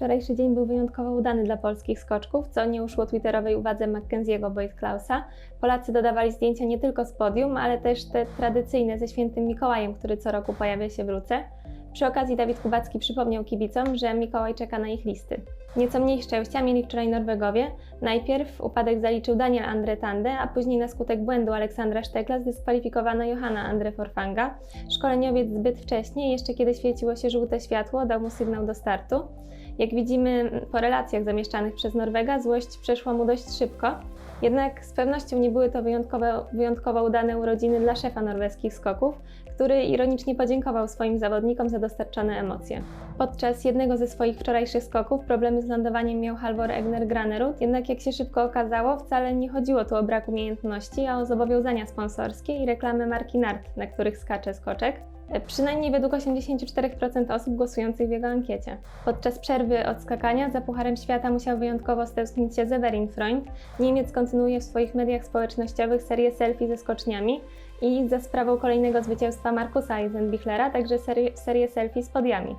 Wczorajszy dzień był wyjątkowo udany dla polskich skoczków, co nie uszło twitterowej uwadze Mackenzie'ego Boyd-Klausa. Polacy dodawali zdjęcia nie tylko z podium, ale też te tradycyjne ze świętym Mikołajem, który co roku pojawia się w Ruce. Przy okazji Dawid Kubacki przypomniał kibicom, że Mikołaj czeka na ich listy. Nieco mniej szczęścia mieli wczoraj Norwegowie. Najpierw upadek zaliczył Daniel Andre Tande, a później na skutek błędu Aleksandra Sztekla zdyskwalifikowano Johanna Andre Forfanga. Szkoleniowiec zbyt wcześnie, jeszcze kiedy świeciło się żółte światło, dał mu sygnał do startu. Jak widzimy po relacjach zamieszczanych przez Norwega, złość przeszła mu dość szybko. Jednak z pewnością nie były to wyjątkowo, wyjątkowo udane urodziny dla szefa norweskich skoków, który ironicznie podziękował swoim zawodnikom za dostarczone emocje. Podczas jednego ze swoich wczorajszych skoków problemy z lądowaniem miał Halvor Egner Granerud, jednak jak się szybko okazało, wcale nie chodziło tu o brak umiejętności, a o zobowiązania sponsorskie i reklamy marki Nart, na których skacze skoczek. E, Przynajmniej według 84% osób głosujących w jego ankiecie. Podczas przerwy od skakania za Pucharem Świata musiał wyjątkowo stęsknić się Severin Freund. Niemiec kontynuuje w swoich mediach społecznościowych serię selfie ze skoczniami i za sprawą kolejnego zwycięstwa Markusa Eisenbichlera także serię, serię selfie z podiami.